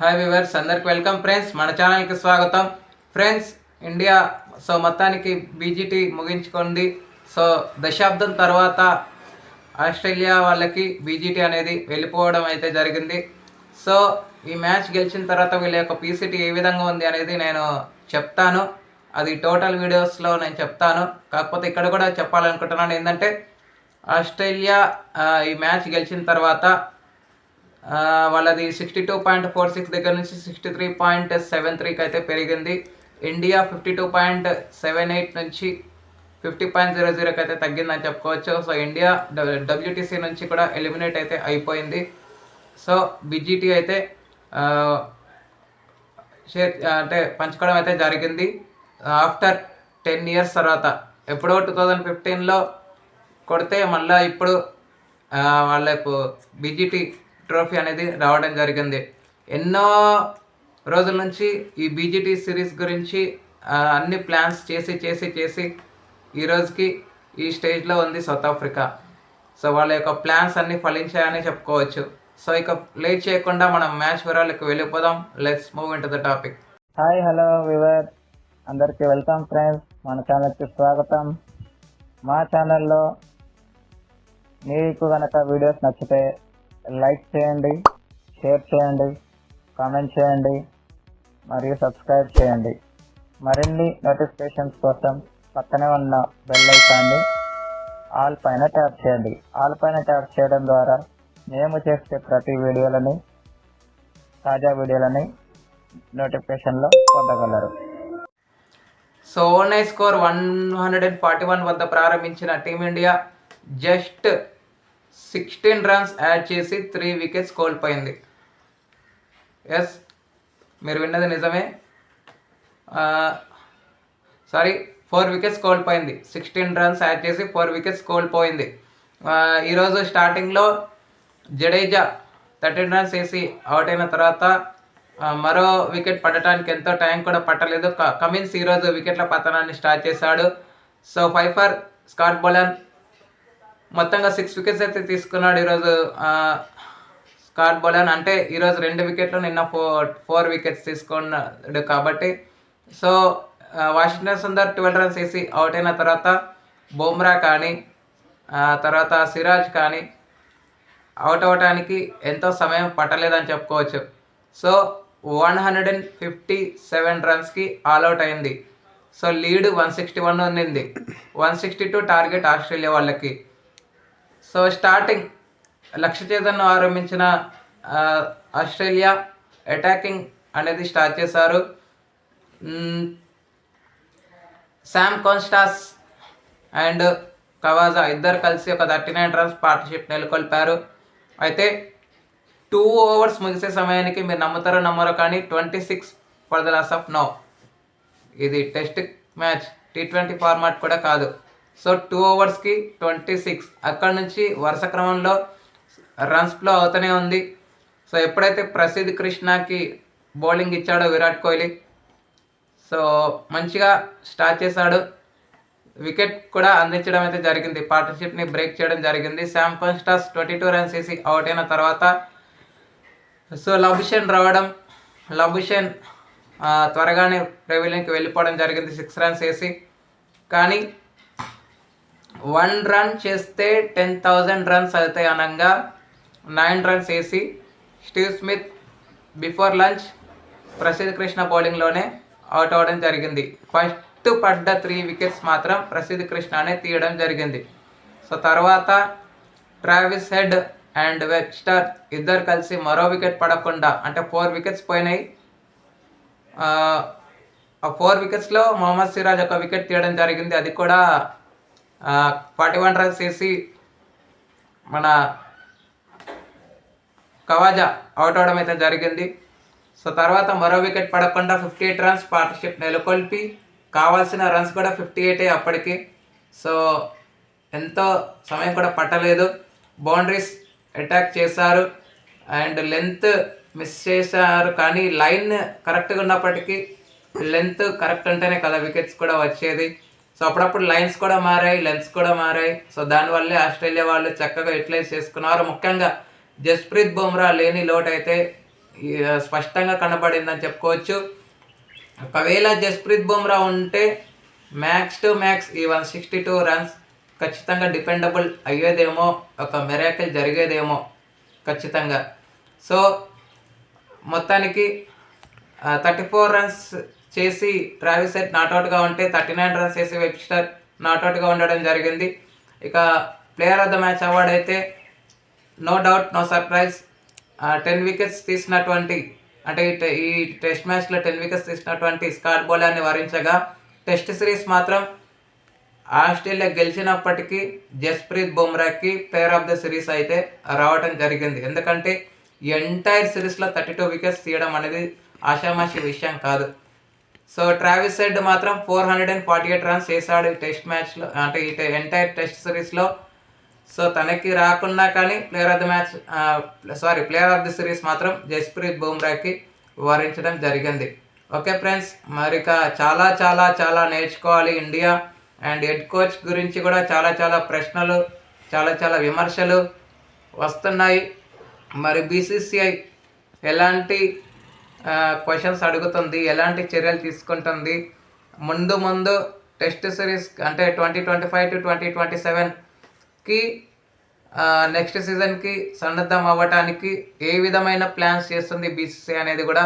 Hi viewers అందరికి welcome friends మన ఛానల్కి స్వాగతం. ఫ్రెండ్స్ ఇండియా సో మొత్తానికి బీజీటీ ముగించుకుంది. సో దశాబ్దం తర్వాత ఆస్ట్రేలియా వాళ్ళకి బీజీటీ అనేది వెళ్ళిపోవడం అయితే జరిగింది. సో ఈ మ్యాచ్ గెలిచిన తర్వాత వీళ్ళ యొక్క పీసీటీ ఏ విధంగా ఉంది అనేది నేను చెప్తాను. అది టోటల్ వీడియోస్లో నేను చెప్తాను. కాకపోతే ఇక్కడ కూడా చెప్పాలనుకుంటున్నాను ఏంటంటే ఆస్ట్రేలియా ఈ మ్యాచ్ గెలిచిన తర్వాత వాళ్ళది sixty two point four six దగ్గర నుంచి సిక్స్టీ త్రీ పాయింట్ సెవెన్ త్రీకి అయితే పెరిగింది. India fifty two point seven eight నుంచి ఫిఫ్టీ పాయింట్ జీరో జీరోకి అయితే తగ్గిందని చెప్పుకోవచ్చు. సో ఇండియా డబ్ల్యూటీసీ నుంచి కూడా ఎలిమినేట్ అయితే అయిపోయింది. సో బిజిటి అయితే షేర్ అంటే పంచుకోవడం అయితే జరిగింది. ఆఫ్టర్ టెన్ ఇయర్స్ తర్వాత ఎప్పుడో టూ థౌజండ్ ఫిఫ్టీన్లో కొడితే మళ్ళీ ఇప్పుడు వాళ్ళకు బీజీటీ ట్రోఫీ అనేది రావడం జరిగింది. ఎన్నో రోజుల నుంచి ఈ బీజీటీ సిరీస్ గురించి అన్ని ప్లాన్స్ చేసి చేసి చేసి ఈ రోజుకి ఈ స్టేజ్లో ఉంది సౌత్ ఆఫ్రికా. సో వాళ్ళ యొక్క ప్లాన్స్ అన్ని ఫలించాయని చెప్పుకోవచ్చు. సో ఇక లేట్ చేయకుండా మనం మ్యాచ్ వివరాలకు వెళ్ళిపోదాం. Let's move into the topic hi hello viewer అందరికీ వెల్కమ్ ఫ్రెండ్స్. మన ఛానల్కి స్వాగతం. మా ఛానల్లో మీకు కనుక వీడియోస్ నచ్చితే లైక్ చేయండి షేర్ చేయండి కామెంట్ చేయండి మరియు సబ్స్క్రైబ్ చేయండి. మరిన్ని నోటిఫికేషన్స్ కోసం పక్కనే ఉన్న బెల్ ఐకాన్ని ఆల్ పైన ట్యాప్ చేయండి. ఆల్ పైన ట్యాప్ చేయడం ద్వారా మేము చేసే ప్రతి వీడియోలని తాజా వీడియోలని నోటిఫికేషన్లో పొందగలరు. So overnight score one hundred and forty one వద్ద ప్రారంభించిన team India just sixteen runs add చేసి త్రీ వికెట్స్ కోల్పోయింది. ఎస్ మీరు విన్నది నిజమే. సారీ ఫోర్ వికెట్స్ కోల్పోయింది. సిక్స్టీన్ రన్స్ యాడ్ చేసి ఫోర్ వికెట్స్ కోల్పోయింది. ఈరోజు స్టార్టింగ్లో జడేజా థర్టీన్ రన్స్ వేసి అవుట్ అయిన తర్వాత మరో వికెట్ పడటానికి ఎంతో టైం కూడా పట్టలేదు. కమిన్స్ ఈరోజు వికెట్ల పతనాన్ని స్టార్ట్ చేశాడు. సో ఫైఫర్ స్కాట్ బౌలర్ మొత్తంగా సిక్స్ వికెట్స్ అయితే తీసుకున్నాడు ఈరోజు స్కాట్ బోలన్ అంటే ఈరోజు రెండు వికెట్లు నిన్న ఫోర్ ఫోర్ వికెట్స్ తీసుకున్నాడు కాబట్టి. So Washington Sundar twelve runs వేసి అవుట్ అయిన తర్వాత బుమ్రా కానీ తర్వాత సిరాజ్ కానీ అవుట్ అవ్వడానికి ఎంతో సమయం పట్టలేదని చెప్పుకోవచ్చు. So one hundred and fifty seven రన్స్కి all out అయింది. So lead one sixty one ఉండింది one sixty two target Australia వాళ్ళకి. సో స్టార్టింగ్ లక్ష్య చేతన్ను ఆరంభించిన ఆస్ట్రేలియా అటాకింగ్ అనేది స్టార్ట్ చేశారు. శామ్ కాన్స్టాస్ అండ్ కవాజా ఇద్దరు కలిసి ఒక థర్టీ నైన్ రన్స్ పార్ట్నర్షిప్ నెలకొల్పారు. అయితే టూ ఓవర్స్ ముగిసే సమయానికి మీరు నమ్ముతారో నమ్మరో కానీ twenty six for the loss of no ఇది test match T twenty format కూడా కాదు. సో టూ ఓవర్స్కి ట్వంటీ సిక్స్. అక్కడ నుంచి వరుస క్రమంలో రన్స్ ఫ్లో అవుతూనే ఉంది. సో ఎప్పుడైతే ప్రసిద్ధ్ కృష్ణకి బౌలింగ్ ఇచ్చాడో విరాట్ కోహ్లీ సో మంచిగా స్టార్ట్ చేశాడు. వికెట్ కూడా అందించడం అయితే జరిగింది. పార్ట్నర్షిప్ని బ్రేక్ చేయడం జరిగింది. Sam Konstas twenty two runs వేసి అవుట్ అయిన తర్వాత సో లబుషన్ రావడం లబుషన్ త్వరగానే ప్రెవిలియన్కి వెళ్ళిపోవడం జరిగింది. సిక్స్ రన్స్ వేసి కానీ వన్ రన్ చేస్తే టెన్ థౌజండ్ రన్స్ అవుతాయి అనగా. నైన్ రన్స్ వేసి Steve Smith before lunch Prasidh Krishna బౌలింగ్లోనే out అవ్వడం జరిగింది. ఫస్ట్ పడ్డ త్రీ వికెట్స్ మాత్రం ప్రసిద్ధ కృష్ణనే తీయడం జరిగింది. సో తర్వాత ట్రావిస్ హెడ్ అండ్ వెబ్స్టర్ ఇద్దరు కలిసి మరో వికెట్ పడకుండా అంటే ఫోర్ వికెట్స్ పోయినాయి. ఆ, ఆ ఫోర్ వికెట్స్లో మొహమ్మద్ సిరాజ్ ఒక వికెట్ తీయడం జరిగింది. అది కూడా ఫార్టీ వన్ రన్స్ వేసి మన కవాజా అవుట్ అవడం అయితే జరిగింది. సో తర్వాత మరో వికెట్ పడకుండా ఫిఫ్టీ ఎయిట్ రన్స్ పార్ట్నర్షిప్ నెలకొల్పి కావాల్సిన రన్స్ కూడా ఫిఫ్టీ ఎయిటే అప్పటికి. సో ఎంతో సమయం కూడా పట్టలేదు. బౌండరీస్ అటాక్ చేశారు. అండ్ లెంత్ మిస్ చేశారు. కానీ లైన్ కరెక్ట్గా ఉన్నప్పటికీ లెంత్ కరెక్ట్ ఉంటేనే కదా వికెట్స్ కూడా వచ్చేది. సో అప్పుడప్పుడు లైన్స్ కూడా మారాయి లెన్స్ కూడా మారాయి. సో దానివల్లే ఆస్ట్రేలియా వాళ్ళు చక్కగా యూటిలైజ్ చేసుకున్నారు. ముఖ్యంగా జస్ప్రీత్ బుమ్రా లేని లోటు అయితే స్పష్టంగా కనబడిందని చెప్పుకోవచ్చు. ఒకవేళ జస్ప్రీత్ బుమ్రా ఉంటే మ్యాక్స్ టు మ్యాక్స్ ఈ వన్ సిక్స్టీ టూ రన్స్ ఖచ్చితంగా డిపెండబుల్ అయ్యేదేమో ఒక మెరాకిల్ జరిగేదేమో ఖచ్చితంగా. సో మొత్తానికి థర్టీ ఫోర్ రన్స్ చేసి ట్రావిస్ సెట్ నాట్అవుట్గా ఉంటే థర్టీ నైన్ రన్స్ చేసి వెబ్స్టర్ నాట్అవుట్గా ఉండడం జరిగింది. ఇక player of the match award అయితే no doubt no surprise. Ten wickets తీసినటువంటి అంటే ఈ ఈ టెస్ట్ మ్యాచ్లో టెన్ వికెట్స్ తీసినటువంటి స్కాట్ బౌలర్ని వరించగా టెస్ట్ సిరీస్ మాత్రం ఆస్ట్రేలియా గెలిచినప్పటికీ జస్ప్రీత్ బుమ్రాకి ప్లేయర్ ఆఫ్ ద సిరీస్ అయితే రావడం జరిగింది. ఎందుకంటే ఎంటైర్ సిరీస్లో థర్టీ టూ వికెట్స్ తీయడం అనేది ఆషామాషి విషయం కాదు. సో ట్రావిస్ హెడ్ మాత్రం four hundred and forty eight runs చేశాడు ఈ టెస్ట్ మ్యాచ్లో అంటే ఈ ఎంటైర్ టెస్ట్ సిరీస్లో సో తనకి రాకున్నా కానీ player of the match sorry player of the series మాత్రం జస్ప్రీత్ బుమ్రాకి వరించడం జరిగింది. ఓకే ఫ్రెండ్స్ మరి ఇక చాలా చాలా చాలా నేర్చుకోవాలి ఇండియా. అండ్ హెడ్ కోచ్ గురించి కూడా చాలా చాలా ప్రశ్నలు చాలా చాలా విమర్శలు వస్తున్నాయి. మరి బీసీసీఐ ఎలాంటి క్వశ్చన్స్ అడుగుతుంది ఎలాంటి చర్యలు తీసుకుంటుంది. ముందు ముందు టెస్ట్ సిరీస్ అంటే twenty twenty five to twenty twenty సెవెన్కి నెక్స్ట్ సీజన్కి సన్నద్ధం అవ్వటానికి ఏ విధమైన ప్లాన్స్ చేస్తుంది బీసీసీ అనేది కూడా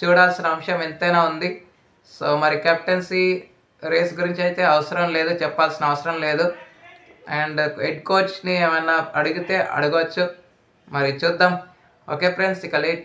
చూడాల్సిన అంశం ఎంతైనా ఉంది. సో మరి కెప్టెన్సీ రేస్ గురించి అయితే అవసరం లేదు చెప్పాల్సిన అవసరం లేదు. అండ్ హెడ్ కోచ్ని ఏమైనా అడిగితే అడగవచ్చు మరి చూద్దాం. ఓకే ఫ్రెండ్స్ ఇక లేట్.